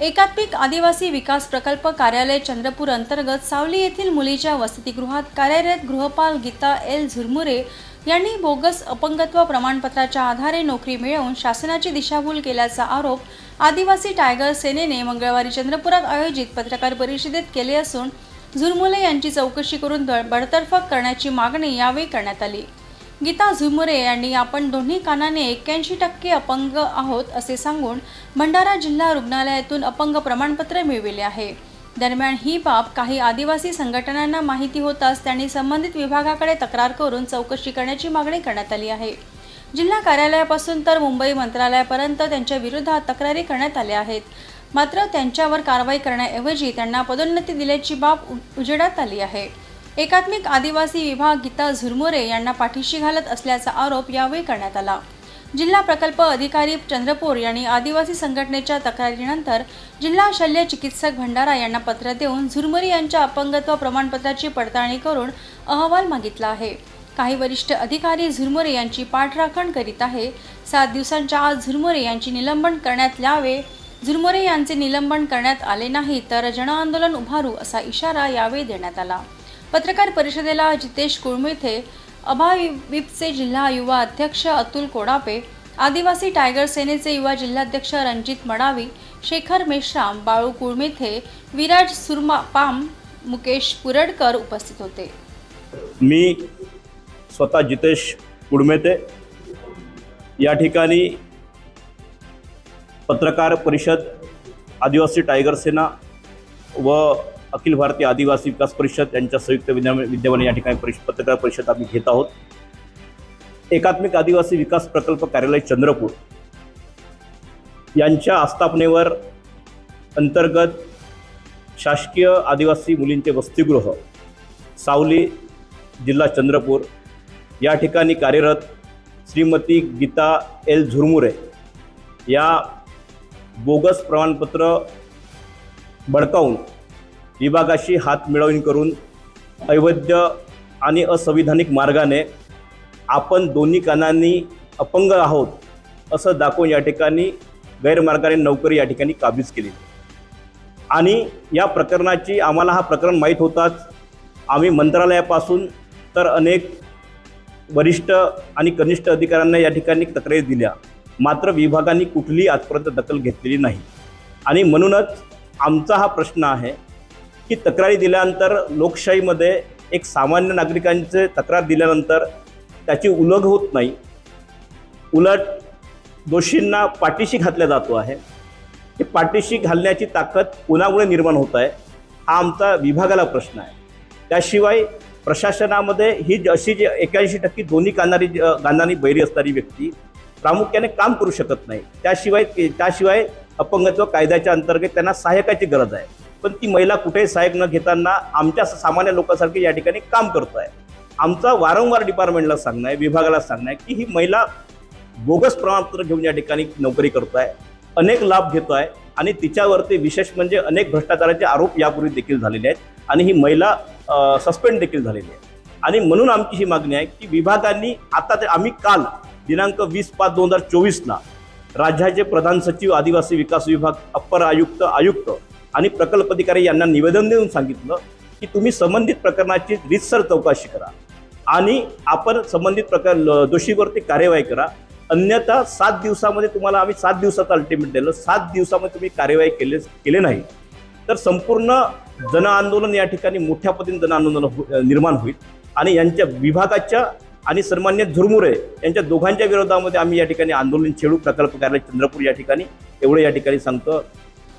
एकात्मिक आदिवासी विकास प्रकल्प कार्यालय चंद्रपूर अंतर्गत सावली येथील मुलीच्या वसतिगृहात कार्यरत गृहपाल गीता एल झुरमुरे यांनी बोगस अपंगत्व प्रमाणपत्राच्या आधारे नोकरी मिळवून शासनाची दिशाभूल केल्याचा आरोप आदिवासी टायगर सेनेने मंगळवारी चंद्रपुरात आयोजित पत्रकार परिषदेत केले असून झुरमुले यांची चौकशी करून द- बडतर्फ करण्याची मागणी यावेळी करण्यात आली. गीता झुमुरे यांनी आपण दोन्ही कानाने एक्क्याऐंशी टक्के अपंग आहोत असे सांगून भंडारा जिल्हा रुग्णालयातून अपंग प्रमाणपत्र मिळविले आहे. दरम्यान ही बाब काही आदिवासी संघटनांना माहिती होताच त्यांनी संबंधित विभागाकडे तक्रार करून चौकशी करण्याची मागणी करण्यात आली आहे. जिल्हा कार्यालयापासून तर मुंबई मंत्रालयापर्यंत त्यांच्या विरोधात तक्रारी करण्यात आल्या आहेत. मात्र त्यांच्यावर कारवाई करण्याऐवजी त्यांना पदोन्नती दिल्याची बाब उ- उजेडात आली आहे. एकात्मिक आदिवासी विभाग गीता झुरमुरे यांना पाठीशी घालत असल्याचा आरोप यावेळी करण्यात आला. जिल्हा प्रकल्प अधिकारी चंद्रपूर यांनी आदिवासी संघटनेच्या तक्रारीनंतर जिल्हा शल्य चिकित्सक भंडारा यांना पत्र देऊन झुरमुरे यांच्या अपंगत्व प्रमाणपत्राची पडताळणी करून अहवाल मागितला आहे. काही वरिष्ठ अधिकारी झुरमुरे यांची पाठराखण करीत आहे. सात दिवसांच्या आत झुरमुरे यांची निलंबन करण्यात यावे. झुरमुरे यांचे निलंबन करण्यात आले नाही तर जनआंदोलन उभारू असा इशारा यावेळी देण्यात आला. पत्रकार परिषदेला जितेश कुळमिथे अभाविपचे जिल्हा युवा अध्यक्ष अतुल कोडापे आदिवासी टायगर सेनेचे युवा जिल्हाध्यक्ष रणजित मडावी शेखर मेश्राम बाळू कुळमिथे विराज सुरमा पाम मुकेश पुरडकर उपस्थित होते. मी स्वतः जितेश कुडमेते या ठिकाणी पत्रकार परिषद आदिवासी टायगर सेना व अखिल भारतीय आदिवासी विकास परिषद यांच्या संयुक्त विद्या विद्यमाने या ठिकाणी परिष पत्रकार परिषद आम्ही घेत आहोत. एकात्मिक आदिवासी विकास प्रकल्प कार्यालय चंद्रपूर यांच्या आस्थापनेवर अंतर्गत शासकीय आदिवासी मुलींचे वसतिगृह सावली जिल्हा चंद्रपूर या ठिकाणी कार्यरत श्रीमती गीता एल झुरमुरे या बोगस प्रमाणपत्र बडकावून विभागाशी हात मिळवणी करून अवैध आणि असंविधानिक मार्गाने आपण दोन्ही कानांनी अपंग आहोत असं दाखवून या ठिकाणी गैरमार्गाने नोकरी या ठिकाणी काबीज केली. आणि या प्रकरणाची आम्हाला हा प्रकरण माहीत होताच. आम्ही मंत्रालयापासून तर अनेक वरिष्ठ आणि कनिष्ठ अधिकाऱ्यांना या ठिकाणी तक्रारी दिल्या. मात्र विभागांनी कुठलीही आजपर्यंत दखल घेतलेली नाही. आणि म्हणूनच आमचा हा प्रश्न आहे की तक्रारी दिल्यानंतर लोकशाहीमध्ये एक सामान्य नागरिकांचे तक्रार दिल्यानंतर त्याची उलग होत नाही. उलट दोषींना पाठीशी घातला जातो आहे. हे पाठीशी घालण्याची ताकद कोणामुळे निर्माण होत आहे हा आमचा विभागाला प्रश्न आहे. त्याशिवाय प्रशासनामध्ये ही जी- अशी जी एक्याऐंशी टक्के दोन्ही कानारी गांधारी बैरी असणारी व्यक्ती प्रामुख्याने काम करू शकत नाही. त्याशिवाय त्याशिवाय अपंगत्व कायद्याच्या अंतर्गत त्यांना सहाय्यकाची गरज आहे. पण ती महिला कुठेही सहाय्यक न घेताना आमच्या सामान्य लोकांसारखी या ठिकाणी काम करतो आहे आमचा वारंवार डिपार्टमेंटला सांगणं आहे विभागाला सांगणं आहे की ही महिला बोगस प्रमाणपत्र घेऊन या ठिकाणी नोकरी करतो आहे अनेक लाभ घेतो आहे आणि तिच्यावरती विशेष म्हणजे अनेक भ्रष्टाचाराचे आरोप यापूर्वी देखील झालेले आहेत आणि ही महिला सस्पेंड देखील झालेली आहे. आणि म्हणून आमची ही मागणी आहे की विभागांनी आता ते आम्ही काल दिनांक वीस पाच दोन हजार चोवीसला राज्याचे प्रधान सचिव आदिवासी विकास विभाग अप्पर आयुक्त आयुक्त आणि प्रकल्प अधिकारी यांना निवेदन देऊन सांगितलं की तुम्ही संबंधित प्रकरणाची रितसर चौकशी करा. आणि आपण संबंधित प्रकार ल- दोषीवरती कार्यवाही करा. अन्यथा सात दिवसामध्ये तुम्हाला आम्ही सात दिवसाचं अल्टिमेट दिलं. सात दिवसामध्ये तुम्ही कार्यवाही केले केले नाही. तर संपूर्ण जनआंदोलन या ठिकाणी मोठ्या पद्धतीने जनआंदोलन हो- निर्माण होईल. आणि यांच्या विभागाच्या आणि सन्मान्य झुरमुरे यांच्या दोघांच्या विरोधामध्ये आम्ही या ठिकाणी आंदोलन छेडू. प्रकल्प कार्यालय चंद्रपूर या ठिकाणी. एवढं या ठिकाणी सांगतो.